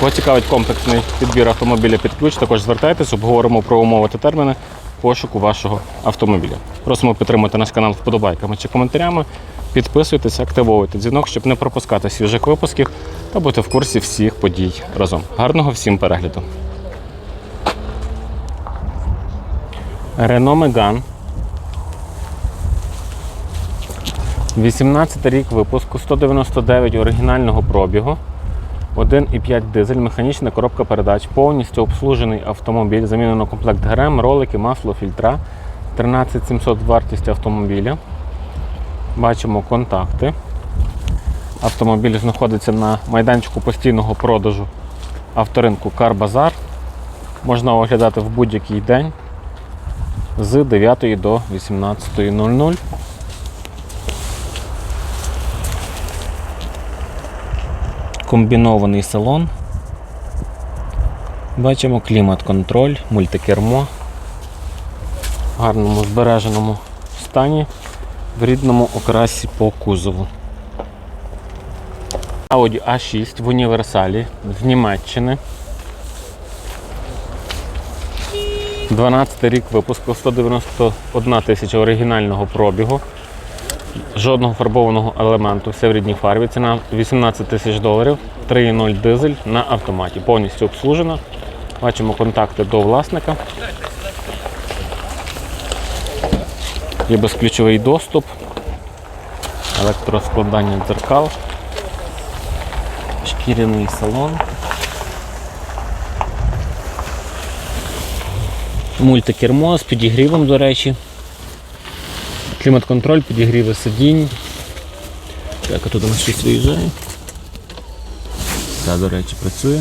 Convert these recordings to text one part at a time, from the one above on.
Кого цікавить комплексний підбір автомобіля під ключ, також звертайтесь, обговоримо про умови та терміни пошуку вашого автомобіля. Просимо підтримати наш канал вподобайками чи коментарями. Підписуйтесь, активовуйте дзвінок, щоб не пропускати свіжих випусків та бути в курсі всіх подій разом. Гарного всім перегляду. Renault Megane 18 рік випуску, 199 оригінального пробігу, 1,5 дизель, механічна коробка передач, повністю обслужений автомобіль, замінено комплект ГРМ, ролики, масло, фільтра, 13700 вартість автомобіля. Бачимо контакти. Автомобіль знаходиться на майданчику постійного продажу авторинку Карбазар. Можна оглядати в будь-який день з 9 до 18.00. комбінований салон. Бачимо клімат-контроль, мультикермо в гарному збереженому стані, в рідному окрасі по кузову. Audi A6 в універсалі з Німеччини. 12 рік випуску, 191 тисяча оригінального пробігу. Жодного фарбованого елементу, все в рідній фарбі. Ціна 18 тисяч доларів, 3,0 дизель на автоматі. Повністю обслужена. Бачимо контакти до власника. Є безключовий доступ, електроскладання дзеркал, шкіряний салон. Мультикермо з підігрівом, до речі. Клімат-контроль, підігріви сидінь. Так, а тут у нас щось виїжджає. Так, до речі, працює.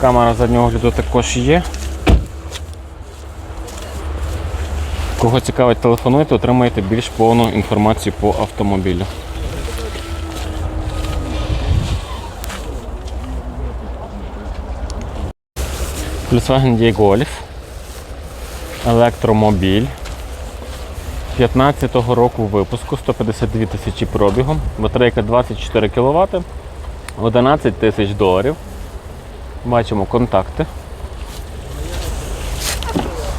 Камера заднього огляду також є. Кого цікавить, телефонуйте, отримаєте більш повну інформацію по автомобілю. Volkswagen D-Golf електромобіль 15-го року випуску, 152 тисячі пробігом, батарейка 24 кВт, 11 тисяч доларів. Бачимо контакти.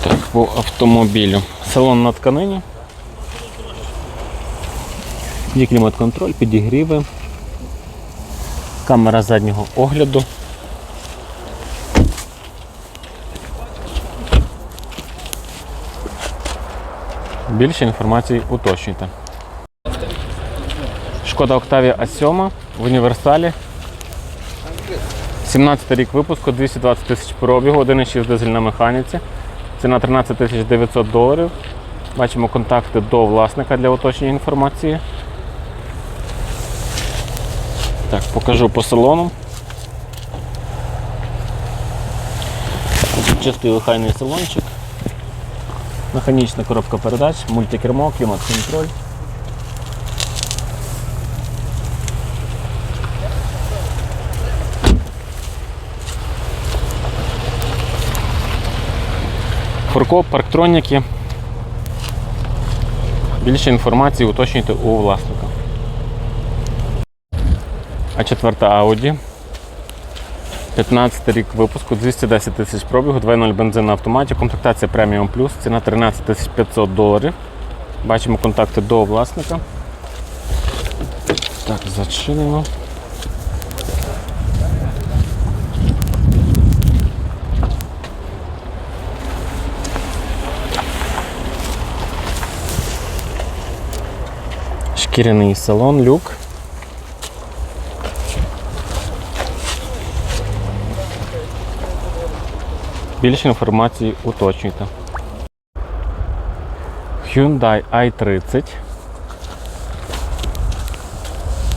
Так, по автомобілю. Салон на тканині. Є клімат-контроль, підігріви, камера заднього огляду. Більше інформації уточнюйте. Шкода Octavia A7 в універсалі. 17 рік випуску, 220 тисяч пробігу, 1,6 дизель на механіці. Ціна 13 тисяч 900 доларів. Бачимо контакти до власника для уточнення інформації. Так, покажу по салону. Чистий охайний салончик. Механічна коробка передач, мультикермо, клімат-контроль. Фуркоп, парктроніки. Більше інформації уточнюйте у власника. А четверта Audi. 15 рік випуску, 210 тисяч пробігу, 2.0 бензин на автоматі, комплектація Premium Plus, ціна 13 500 доларів. Бачимо контакти до власника. Так, зачинено. Шкіряний салон, люк. Більше інформації уточнюйте. Hyundai i30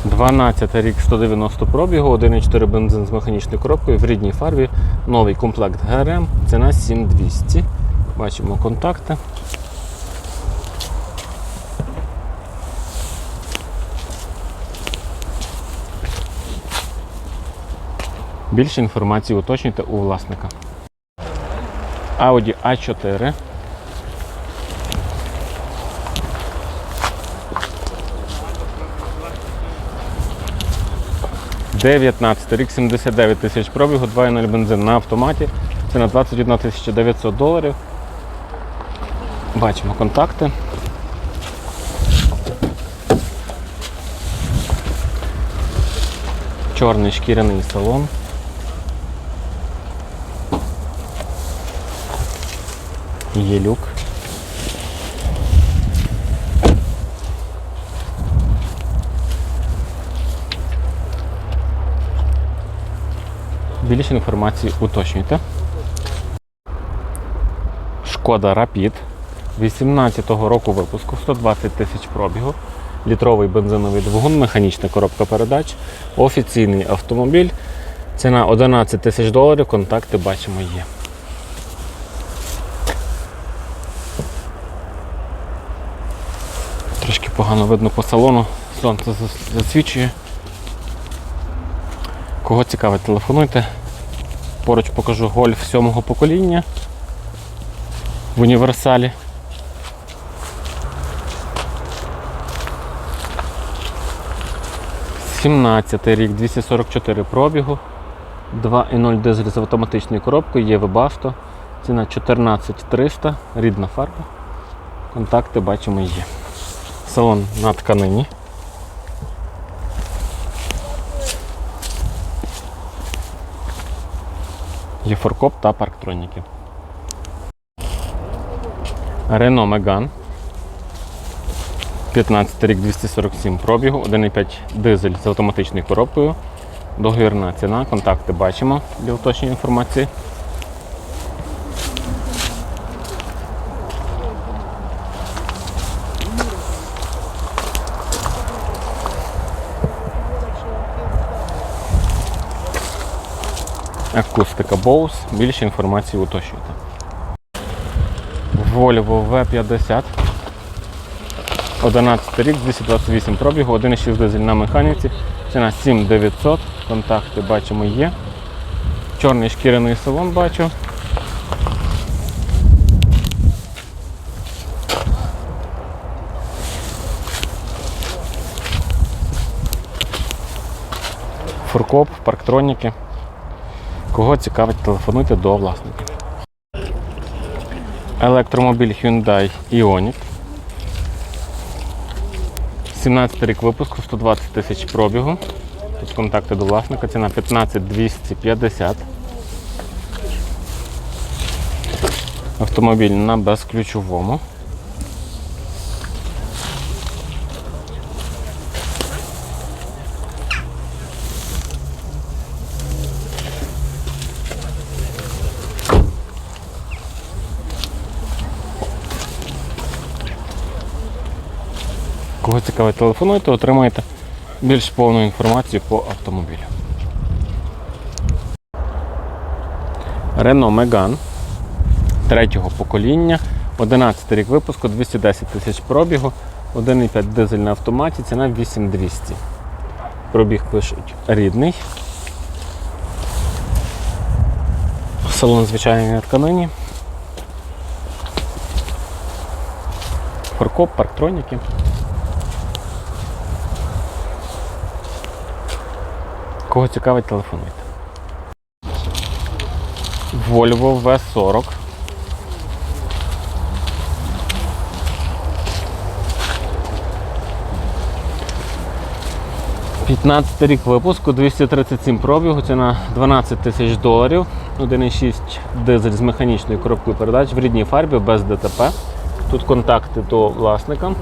12 рік 190 пробігу, 1,4 бензин з механічною коробкою в рідній фарбі. Новий комплект ГРМ. Ціна 7200. Бачимо контакти. Більше інформації уточнюйте у власника. Audi A4. Дев'ятнадцятий рік 79 тисяч пробігу, 2.0 бензин на автоматі. Це на 21 тисяча 900 доларів. Бачимо контакти. Чорний шкіряний салон. Є люк. Більше інформації уточнюйте. Шкода Rapid 18-го року випуску, 120 тисяч пробігу, літровий бензиновий двигун, механічна коробка передач, офіційний автомобіль. Ціна 11 тисяч доларів, контакти бачимо є. Погано видно по салону, сонце засвічує. Кого цікавить, телефонуйте. Поруч покажу гольф сьомого покоління в універсалі. Сімнадцятий рік, 244 пробігу, 2,0 дизель з автоматичною коробкою, є Webasto. Ціна 14300, рідна фарба. Контакти бачимо є. Салон на тканині. Є форкоп та парктроніки. Renault Megane. 15 рік 247 пробігу, 1,5 дизель з автоматичною коробкою. Договірна ціна, контакти бачимо для уточнення інформації. Акустика Bose. Більше інформації уточнюйте. Volvo V50. 11 рік, 228 пробігу, 1,6 дизель на механіці. Ціна 7900. Контакти бачимо є. Чорний шкіряний салон бачу. Фуркоп, парктроніки. Кого цікавить, телефонуйте до власника. Електромобіль Hyundai Ioniq. 17 рік випуску, 120 тисяч пробігу. Тут контакти до власника, ціна 15 250. Автомобіль на безключовому. Кого цікавить, телефонуйте, отримаєте більш повну інформацію по автомобілю. Renault Megane третього покоління, 11 рік випуску, 210 тисяч пробігу, 1,5 дизель на автоматі, ціна 8200. Пробіг пишуть рідний. Салон звичайний на тканині. Форкоп, парктроніки. Кого цікавить, телефонуйте. Volvo V40. П'ятнадцятий рік випуску, 237 пробігу, ціна 12 тисяч доларів. 1,6 дизель з механічною коробкою передач в рідній фарбі без ДТП. Тут контакти до власника.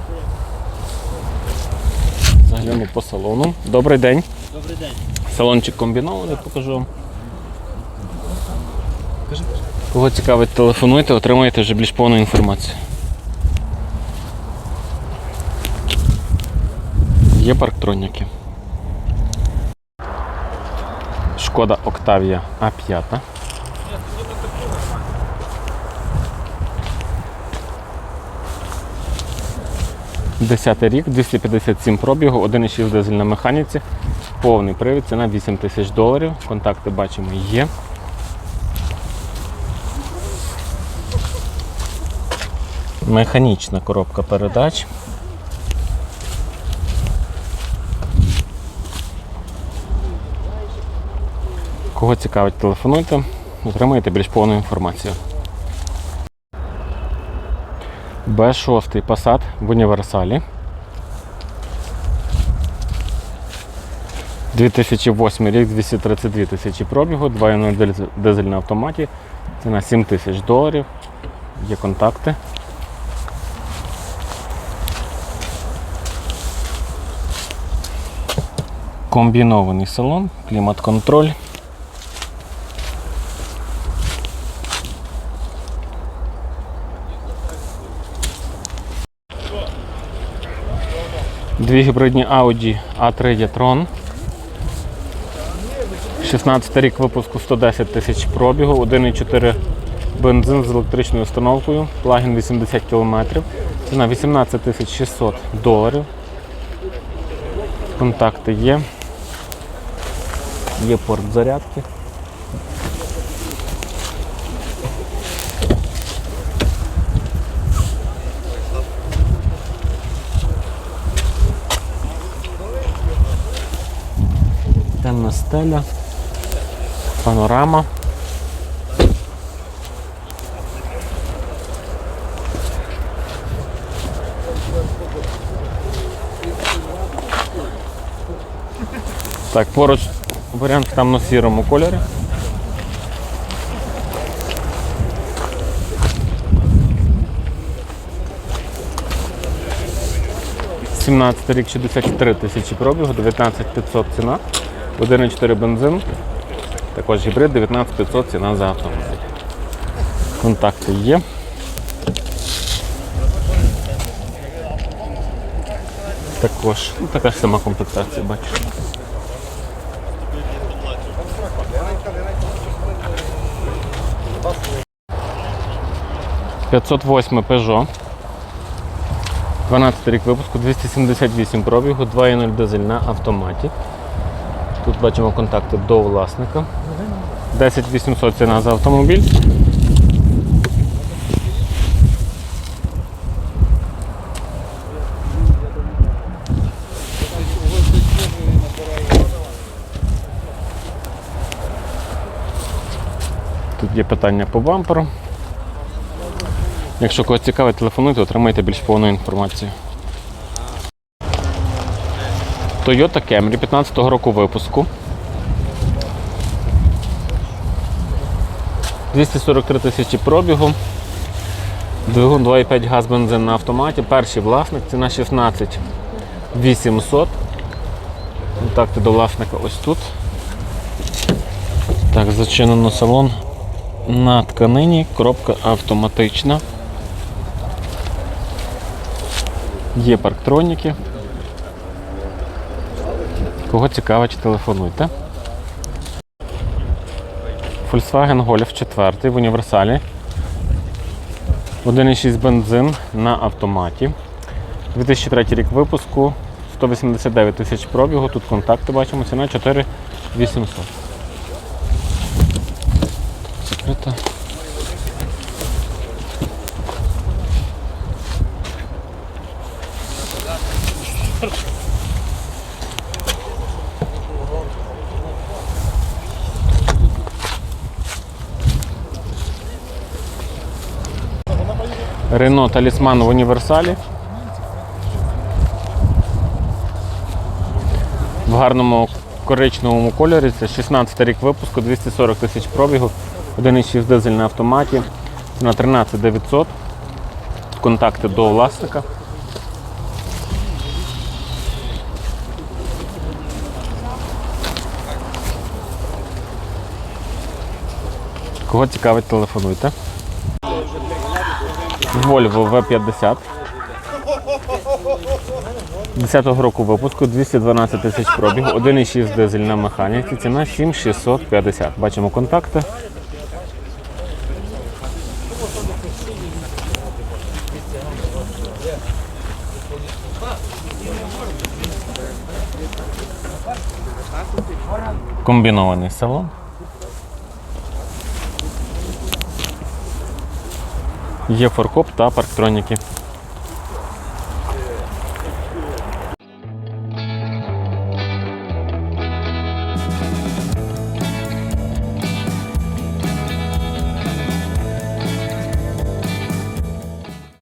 Загляну по салону. Добрий день. Добрий день. Салончик комбінований, покажу вам. Кого цікавить, телефонуйте, отримаєте вже більш повну інформацію. Є парктроніки. Шкода Octavia А5. Десятий рік, 257 пробігу, 1,6 дизель на механіці, повний привід, ціна 8 тисяч доларів. Контакти бачимо є. Механічна коробка передач. Кого цікавить, телефонуйте, отримаєте більш повну інформацію. Б6 Passat в універсалі. 2008 рік, 232 тисячі пробігу, 2.0 дизель- на автоматі. Ціна 7 тисяч доларів. Є контакти. Комбінований салон, клімат-контроль. Дві гібридні Audi A3 e-tron. 16 рік випуску 110 тисяч пробігу, 1,4 бензин з електричною установкою, плагін 80 км. Ціна 18 тисяч 600 доларів. Контакти є. Є порт зарядки. Темна стеля, панорама. Так, поруч варіант в темно-сірому кольорі. Сімнадцятий рік 63 тисячі пробігу, 19 500 ціна, 1,4 бензин, також гібрид, 19 500 ціна за автомобіль. Контакти є. Також ну, така ж сама комплектація, бачиш. П'ятсот Peugeot. 12 рік випуску, 278 пробігу, 2.0 дизель на автоматі. Тут бачимо контакти до власника. 10 800 ціна за автомобіль. Тут є питання по бамперу. Якщо когось цікавить, телефонуйте, отримайте більш повну інформацію. Toyota Camry 15-го року випуску. 243 тисячі пробігу. Двигун 2,5 газ бензин на автоматі. Перший власник, ціна 16 800. Контакти до власника ось тут. Так, зачинено салон на тканині, коробка автоматична. Є парктроніки. Кого цікавить, телефонуйте. Volkswagen Golf 4 в універсалі. 1,6 бензин на автоматі. 2003 рік випуску, 189 тисяч пробігу. Тут контакти бачимо, ціна 4800. Закрита. Рено Талісман в універсалі. В гарному коричневому кольорі. Це 16 рік випуску, 240 тисяч пробігу, 1,6 дизель на автоматі. Ціна 13 900. Контакти до власника. Кого цікавить, телефонуйте. Volvo V50. 10-го року випуску 212 тисяч пробігу, 1,6 дизель на механіці, ціна 7650. Бачимо контакти. Комбінований салон. Є форкоп та парктроніки.